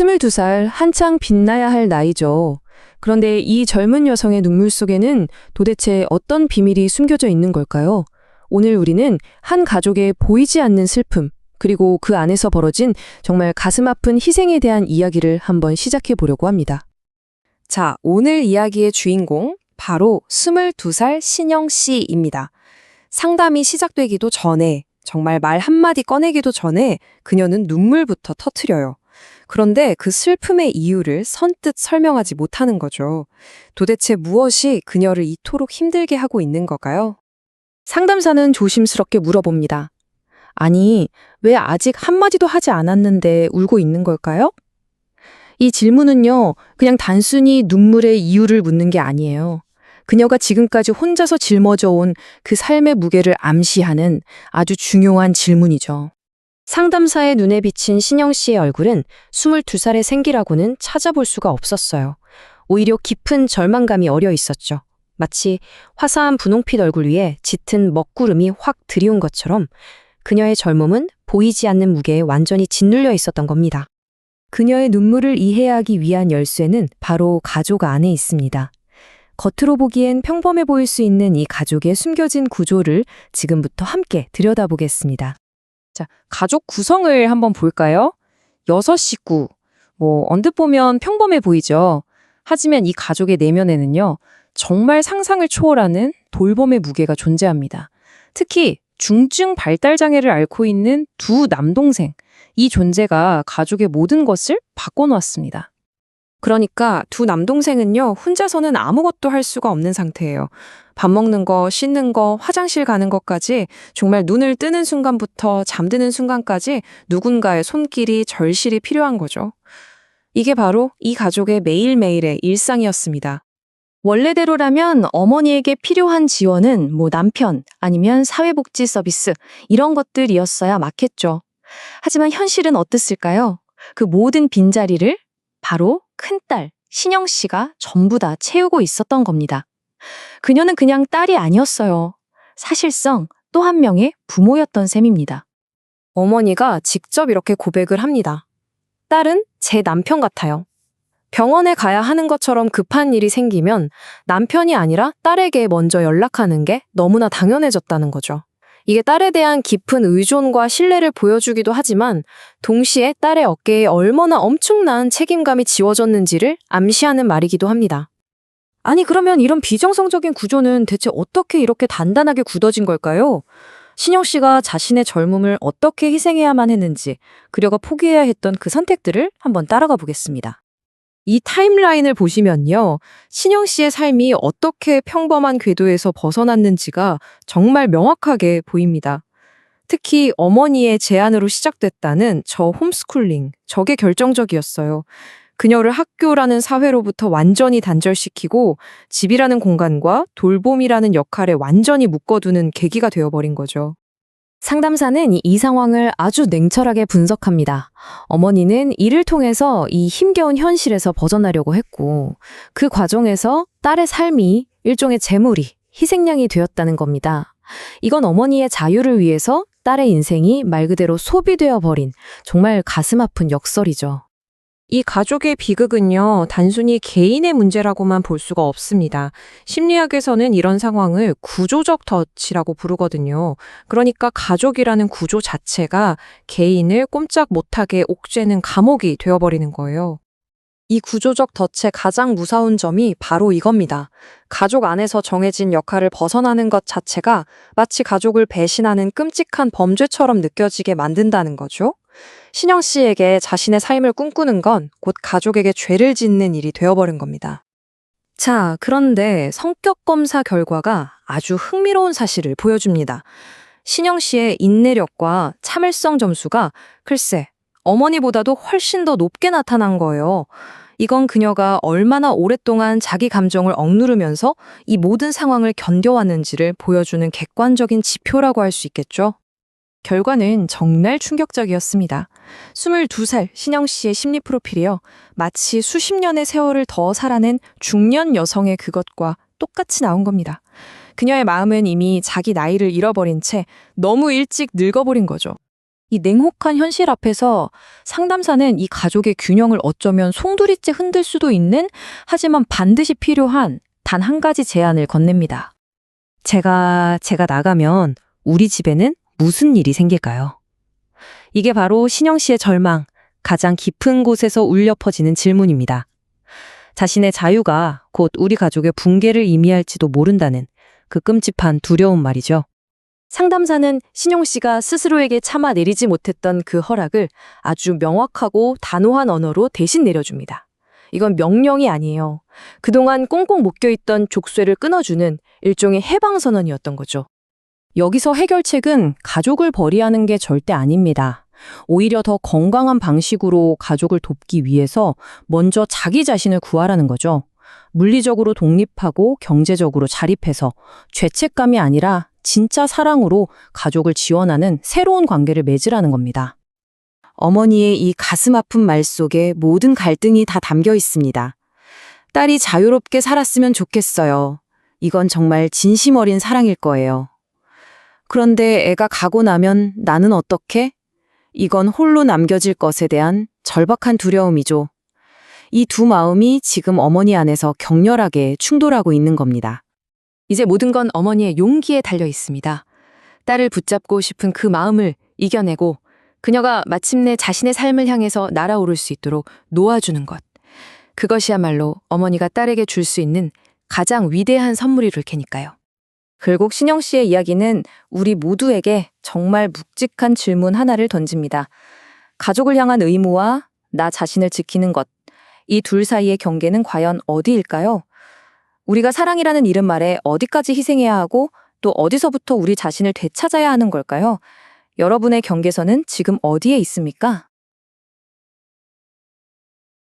22살 한창 빛나야 할 나이죠. 그런데 이 젊은 여성의 눈물 속에는 도대체 어떤 비밀이 숨겨져 있는 걸까요? 오늘 우리는 한 가족의 보이지 않는 슬픔, 그리고 그 안에서 벌어진 정말 가슴 아픈 희생에 대한 이야기를 한번 시작해 보려고 합니다. 자, 오늘 이야기의 주인공 바로 22살 신영 씨입니다. 상담이 시작되기도 전에 정말 말 한마디 꺼내기도 전에 그녀는 눈물부터 터트려요. 그런데 그 슬픔의 이유를 선뜻 설명하지 못하는 거죠. 도대체 무엇이 그녀를 이토록 힘들게 하고 있는 걸까요? 상담사는 조심스럽게 물어봅니다. 아니, 왜 아직 한마디도 하지 않았는데 울고 있는 걸까요? 이 질문은요, 그냥 단순히 눈물의 이유를 묻는 게 아니에요. 그녀가 지금까지 혼자서 짊어져 온 그 삶의 무게를 암시하는 아주 중요한 질문이죠. 상담사의 눈에 비친 신영 씨의 얼굴은 22살의 생기라고는 찾아볼 수가 없었어요. 오히려 깊은 절망감이 어려 있었죠. 마치 화사한 분홍빛 얼굴 위에 짙은 먹구름이 확 들이운 것처럼 그녀의 젊음은 보이지 않는 무게에 완전히 짓눌려 있었던 겁니다. 그녀의 눈물을 이해하기 위한 열쇠는 바로 가족 안에 있습니다. 겉으로 보기엔 평범해 보일 수 있는 이 가족의 숨겨진 구조를 지금부터 함께 들여다보겠습니다. 자, 가족 구성을 한번 볼까요? 여섯 식구. 뭐, 언뜻 보면 평범해 보이죠? 하지만 이 가족의 내면에는요, 정말 상상을 초월하는 돌봄의 무게가 존재합니다. 특히 중증 발달 장애를 앓고 있는 두 남동생. 이 존재가 가족의 모든 것을 바꿔놓았습니다. 그러니까 두 남동생은요, 혼자서는 아무것도 할 수가 없는 상태예요. 밥 먹는 거, 씻는 거, 화장실 가는 것까지 정말 눈을 뜨는 순간부터 잠드는 순간까지 누군가의 손길이 절실히 필요한 거죠. 이게 바로 이 가족의 매일매일의 일상이었습니다. 원래대로라면 어머니에게 필요한 지원은 뭐 남편 아니면 사회복지 서비스 이런 것들이었어야 맞겠죠. 하지만 현실은 어땠을까요? 그 모든 빈자리를 바로 큰딸 신영 씨가 전부 다 채우고 있었던 겁니다. 그녀는 그냥 딸이 아니었어요. 사실상 또 한 명의 부모였던 셈입니다. 어머니가 직접 이렇게 고백을 합니다. 딸은 제 남편 같아요. 병원에 가야 하는 것처럼 급한 일이 생기면 남편이 아니라 딸에게 먼저 연락하는 게 너무나 당연해졌다는 거죠. 이게 딸에 대한 깊은 의존과 신뢰를 보여주기도 하지만 동시에 딸의 어깨에 얼마나 엄청난 책임감이 지워졌는지를 암시하는 말이기도 합니다. 아니 그러면 이런 비정상적인 구조는 대체 어떻게 이렇게 단단하게 굳어진 걸까요? 신영 씨가 자신의 젊음을 어떻게 희생해야만 했는지 그녀가 포기해야 했던 그 선택들을 한번 따라가 보겠습니다. 이 타임라인을 보시면요. 신영 씨의 삶이 어떻게 평범한 궤도에서 벗어났는지가 정말 명확하게 보입니다. 특히 어머니의 제안으로 시작됐다는 저 홈스쿨링, 저게 결정적이었어요. 그녀를 학교라는 사회로부터 완전히 단절시키고 집이라는 공간과 돌봄이라는 역할에 완전히 묶어두는 계기가 되어버린 거죠. 상담사는 이 상황을 아주 냉철하게 분석합니다. 어머니는 이를 통해서 이 힘겨운 현실에서 벗어나려고 했고, 그 과정에서 딸의 삶이 일종의 재물이, 희생양이 되었다는 겁니다. 이건 어머니의 자유를 위해서 딸의 인생이 말 그대로 소비되어 버린 정말 가슴 아픈 역설이죠. 이 가족의 비극은요, 단순히 개인의 문제라고만 볼 수가 없습니다. 심리학에서는 이런 상황을 구조적 덫이라고 부르거든요. 그러니까 가족이라는 구조 자체가 개인을 꼼짝 못하게 옥죄는 감옥이 되어버리는 거예요. 이 구조적 덫의 가장 무서운 점이 바로 이겁니다. 가족 안에서 정해진 역할을 벗어나는 것 자체가 마치 가족을 배신하는 끔찍한 범죄처럼 느껴지게 만든다는 거죠. 신영 씨에게 자신의 삶을 꿈꾸는 건 곧 가족에게 죄를 짓는 일이 되어버린 겁니다. 자, 그런데 성격 검사 결과가 아주 흥미로운 사실을 보여줍니다. 신영 씨의 인내력과 참을성 점수가 글쎄, 어머니보다도 훨씬 더 높게 나타난 거예요. 이건 그녀가 얼마나 오랫동안 자기 감정을 억누르면서 이 모든 상황을 견뎌왔는지를 보여주는 객관적인 지표라고 할 수 있겠죠. 결과는 정말 충격적이었습니다. 22살 신영 씨의 심리 프로필이요. 마치 수십 년의 세월을 더 살아낸 중년 여성의 그것과 똑같이 나온 겁니다. 그녀의 마음은 이미 자기 나이를 잃어버린 채 너무 일찍 늙어버린 거죠. 이 냉혹한 현실 앞에서 상담사는 이 가족의 균형을 어쩌면 송두리째 흔들 수도 있는 하지만 반드시 필요한 단 한 가지 제안을 건넵니다. 제가, 제가 나가면 우리 집에는 무슨 일이 생길까요? 이게 바로 신영 씨의 절망, 가장 깊은 곳에서 울려 퍼지는 질문입니다. 자신의 자유가 곧 우리 가족의 붕괴를 의미할지도 모른다는 그 끔찍한 두려움 말이죠. 상담사는 신용 씨가 스스로에게 참아 내리지 못했던 그 허락을 아주 명확하고 단호한 언어로 대신 내려줍니다. 이건 명령이 아니에요. 그동안 꽁꽁 묶여있던 족쇄를 끊어주는 일종의 해방선언이었던 거죠. 여기서 해결책은 가족을 벌이하는 게 절대 아닙니다. 오히려 더 건강한 방식으로 가족을 돕기 위해서 먼저 자기 자신을 구하라는 거죠. 물리적으로 독립하고 경제적으로 자립해서 죄책감이 아니라 진짜 사랑으로 가족을 지원하는 새로운 관계를 맺으라는 겁니다. 어머니의 이 가슴 아픈 말 속에 모든 갈등이 다 담겨 있습니다. 딸이 자유롭게 살았으면 좋겠어요. 이건 정말 진심 어린 사랑일 거예요. 그런데 애가 가고 나면 나는 어떻게? 이건 홀로 남겨질 것에 대한 절박한 두려움이죠. 이 두 마음이 지금 어머니 안에서 격렬하게 충돌하고 있는 겁니다. 이제 모든 건 어머니의 용기에 달려 있습니다. 딸을 붙잡고 싶은 그 마음을 이겨내고 그녀가 마침내 자신의 삶을 향해서 날아오를 수 있도록 놓아주는 것. 그것이야말로 어머니가 딸에게 줄 수 있는 가장 위대한 선물이를 테니까요. 결국 신영 씨의 이야기는 우리 모두에게 정말 묵직한 질문 하나를 던집니다. 가족을 향한 의무와 나 자신을 지키는 것. 이 둘 사이의 경계는 과연 어디일까요? 우리가 사랑이라는 이름 아래 어디까지 희생해야 하고 또 어디서부터 우리 자신을 되찾아야 하는 걸까요? 여러분의 경계선은 지금 어디에 있습니까?